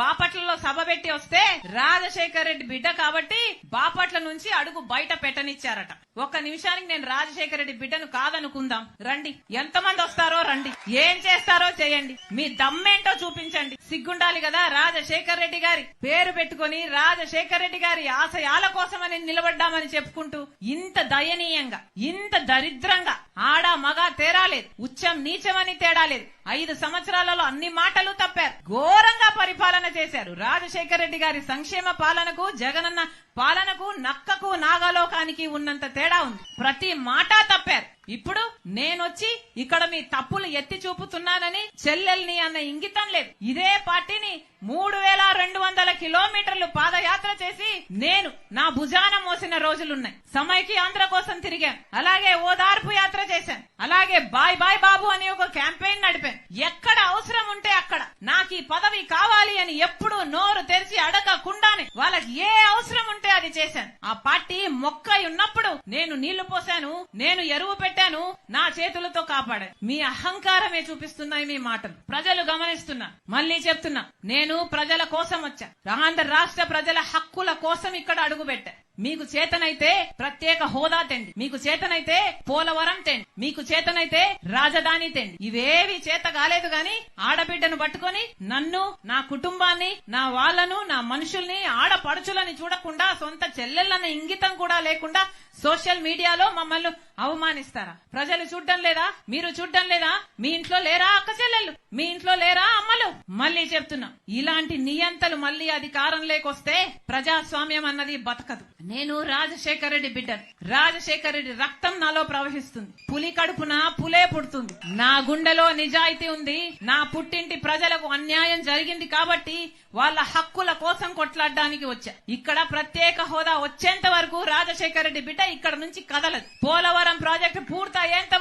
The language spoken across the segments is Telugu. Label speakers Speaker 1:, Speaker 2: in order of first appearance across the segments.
Speaker 1: బాపట్లలో సభ పెట్టి వస్తే రాజశేఖర్ రెడ్డి బిడ్డ కాబట్టి బాపట్ల నుంచి అడుగు బయట పెట్టనిచ్చారట. ఒక్క నిమిషానికి నేను రాజశేఖర రెడ్డి బిడ్డను కాదనుకుందాం. రండి. ఎంతమంది వస్తారో రండి. ఏం చేస్తారో చేయండి. మీ దమ్మేంటో చూపించండి. సిగ్గుండాలి కదా రాజశేఖర్ రెడ్డి గారి పేరు పెట్టుకొని రాజశేఖర్ రెడ్డి గారి ఆశయాల కోసమని నిలబడ్డామని చెప్పుకుంటూ ఇంత దయనీయంగా ఇంత దరిద్రంగా ఆడ మగ తేడా లేదు. ఉచ్చం నీచమని తేడా లేదు. ఐదు సంవత్సరాలలో అన్ని మాటలు తప్పారు. ఘోరంగా పరిపాలన చేశారు. రాజశేఖర రెడ్డి గారి సంక్షేమ పాలనకు జగనన్న పాలనకు నక్కకు నాగలోకానికి ఉన్నంత తేడా ఉంది. ప్రతి మాట తప్పారు. ఇప్పుడు నేనొచ్చి ఇక్కడ మీ తప్పులు ఎత్తి చూపుతున్నానని చెల్లెల్ని అన్న ఇంగితం లేదు. ఇదే పార్టీని మూడు వేల రెండు వందల కిలోమీటర్లు పాదయాత్ర చేసి నేను నా భుజాన మోసిన రోజులున్నాయి. సమైకి ఆంధ్ర కోసం తిరిగాను. అలాగే ఓదార్పు యాత్ర చేశాను. అలాగే బాయ్ బాయ్ బాబు అని ఒక క్యాంపెయిన్ నడిపాను. ఎక్కడ అవసరం ఉంటే అక్కడ. నాకు ఈ పదవి కావాలి అని ఎప్పుడు నోరు తెరిచి అడగకుండానే వాళ్ళకి ఏ అవసరం ఉంటే అది చేశాను. ఆ పార్టీ మొక్క ఉన్నప్పుడు నేను నీళ్ళు పోసాను నేను ఎరువు పెట్టాను నా చేతులతో కాపాడాను. మీ అహంకారమే చూపిస్తున్నాయి మీ మాటలు. ప్రజలు గమనిస్తున్నా. మళ్ళీ చెప్తున్నా. నేను ప్రజల కోసం వచ్చా. ఆంధ్ర రాష్ట్ర ప్రజల హక్కుల కోసం ఇక్కడ అడుగు పెట్టా మీకు చేతనైతే ప్రత్యేక హోదా తెండి. మీకు చేతనైతే పోలవరం తెండి. మీకు చేతనైతే రాజధాని తెండి. ఇవేవి చేత కాలేదు గాని ఆడబిడ్డను పట్టుకొని నన్ను నా కుటుంబాన్ని నా వాళ్ళను నా మనుషుల్ని ఆడపడుచులని చూడకుండా సొంత చెల్లెళ్ళని ఇంగితం కూడా లేకుండా సోషల్ మీడియాలో మమ్మల్ని అవమానిస్తారా? ప్రజలు చూడడం లేదా? మీరు చూడడం లేదా? మీ ఇంట్లో లేరా అక్క చెల్లెళ్ళు? మీ ఇంట్లో లేరా అమ్మలు? మళ్ళీ చెప్తున్నా ఇలాంటి నియంతలు మళ్ళీ అధికారం లేకొస్తే ప్రజాస్వామ్యం అన్నది బతకదు. నేను రాజశేఖర రెడ్డి బిడ్డ. రాజశేఖర రెడ్డి రక్తం నాలో ప్రవహిస్తుంది. పులి కడుపున పులే పుడుతుంది. నా గుండెలో నిజాయితీ ఉంది. నా పుట్టింటి ప్రజలకు అన్యాయం జరిగింది కాబట్టి వాళ్ళ హక్కుల కోసం కొట్లాడడానికి వచ్చా. ఇక్కడ ప్రత్యేక హోదా వచ్చేంత వరకు రాజశేఖర రెడ్డి బిడ్డ ఇక్కడ నుంచి కదలదు. పోలవరం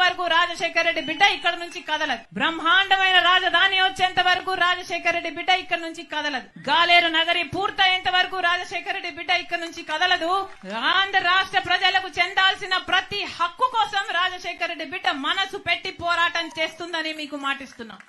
Speaker 1: వరకు రాజశేఖర రెడ్డి బిడ్డ ఇక్కడ నుంచి కదలదు. బ్రహ్మాండమైన రాజధాని వచ్చేంత వరకు రాజశేఖర రెడ్డి బిడ్డ ఇక్కడ నుంచి కదలదు. గాలేరు నగరి పూర్తయ్యేంత వరకు రాజశేఖర రెడ్డి బిడ్డ ఇక్కడ నుంచి కదలదు. ఆంధ్ర రాష్ట్ర ప్రజలకు చెందాల్సిన ప్రతి హక్కు కోసం రాజశేఖర రెడ్డి బిడ్డ మనసు పెట్టి పోరాటం చేస్తుందని మీకు మాటిస్తున్నాం.